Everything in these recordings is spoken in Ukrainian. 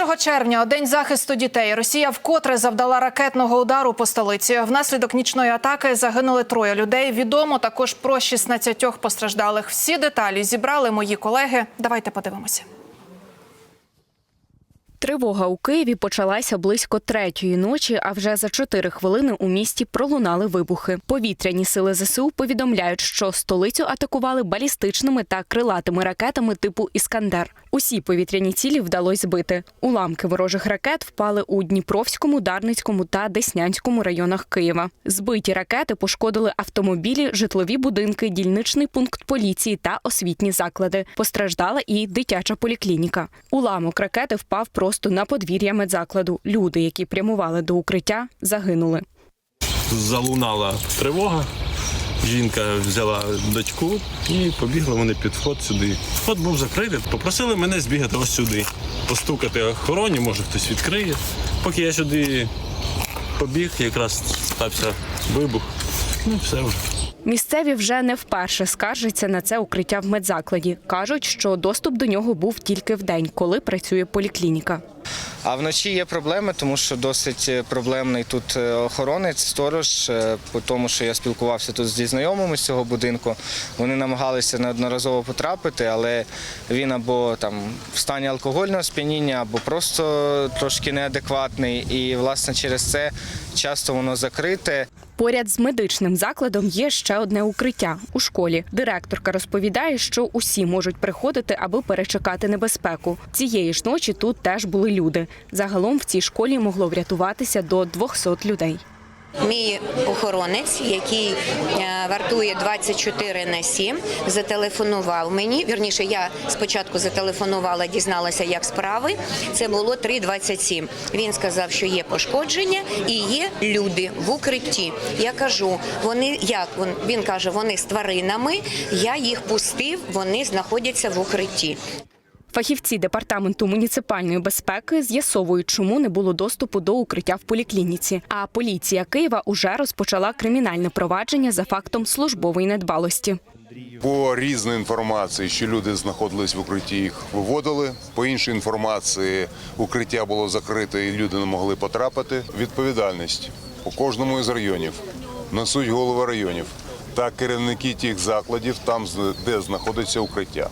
1 червня, день захисту дітей, Росія вкотре завдала ракетного удару по столиці. Внаслідок нічної атаки загинули троє людей. Відомо також про 16 постраждалих. Всі деталі зібрали мої колеги. Давайте подивимося. Тривога у Києві почалася близько третьої ночі, а вже за чотири хвилини у місті пролунали вибухи. Повітряні сили ЗСУ повідомляють, що столицю атакували балістичними та крилатими ракетами типу Іскандер. Усі повітряні цілі вдалося збити. Уламки ворожих ракет впали у Дніпровському, Дарницькому та Деснянському районах Києва. Збиті ракети пошкодили автомобілі, житлові будинки, дільничний пункт поліції та освітні заклади. Постраждала і дитяча поліклініка. Уламок ракети впав просто на подвір'я медзакладу. Люди, які прямували до укриття, загинули. залунала тривога. Жінка взяла дочку і побігли вони під вход сюди. Вход був закритий. Попросили мене збігати ось сюди, постукати охороні, може хтось відкриє. Поки я сюди побіг, якраз стався вибух. Ну, все вже. Місцеві вже не вперше скаржаться на це укриття в медзакладі. кажуть, що доступ до нього був тільки в день, коли працює поліклініка. А вночі є проблеми, тому що досить е, проблемний тут е, охоронець, сторож, е, по тому, що я спілкувався тут зі знайомими з цього будинку. Вони намагалися неодноразово потрапити, але він або там в стані алкогольного сп'яніння, або просто трошки неадекватний. І власне через це часто воно закрите. Поряд з медичним закладом є ще одне укриття у школі. Директорка розповідає, що усі можуть приходити, аби перечекати небезпеку. Цієї ж ночі тут теж були люди. Загалом в цій школі могло врятуватися до 200 людей. Мій охоронець, який е, вартує 24 на 7, зателефонував мені. Вірніше, я спочатку зателефонувала, дізналася, як справи. Це було 3.27. Він сказав, що є пошкодження і є люди в укритті. Я кажу, вони як Він- він каже, вони з тваринами. Я їх пустив, вони знаходяться в укритті. Фахівці департаменту муніципальної безпеки з'ясовують, чому не було доступу до укриття в поліклініці. А поліція Києва уже розпочала кримінальне провадження за фактом службової недбалості. По різній інформації, що люди знаходились в укритті, їх виводили. По іншій інформації, укриття було закрите і люди не могли потрапити. Відповідальність у кожному із районів несуть голови районів та керівники тих закладів, там де знаходиться укриття.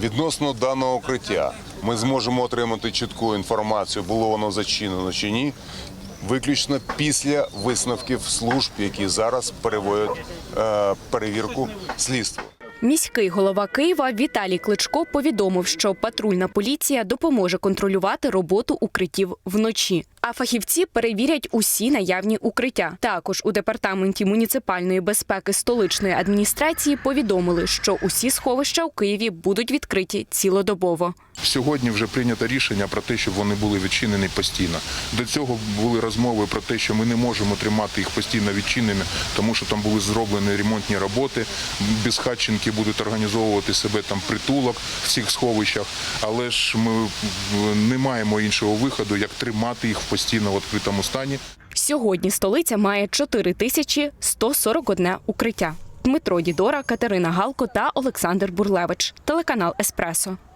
Відносно даного укриття ми зможемо отримати чітку інформацію, було воно зачинено чи ні. Виключно після висновків служб, які зараз переводять е, перевірку слідства. Міський голова Києва Віталій Кличко повідомив, що патрульна поліція допоможе контролювати роботу укриттів вночі. А фахівці перевірять усі наявні укриття. Також у департаменті муніципальної безпеки столичної адміністрації повідомили, що усі сховища у Києві будуть відкриті цілодобово. Сьогодні вже прийнято рішення про те, щоб вони були відчинені постійно. До цього були розмови про те, що ми не можемо тримати їх постійно відчиненими, тому що там були зроблені ремонтні роботи. Безхатченки будуть організовувати себе там притулок в цих сховищах, але ж ми не маємо іншого виходу, як тримати їх постійно в відкритому стані. Сьогодні столиця має 4141 укриття. Дмитро Дідора, Катерина Галко та Олександр Бурлевич. Телеканал Еспресо.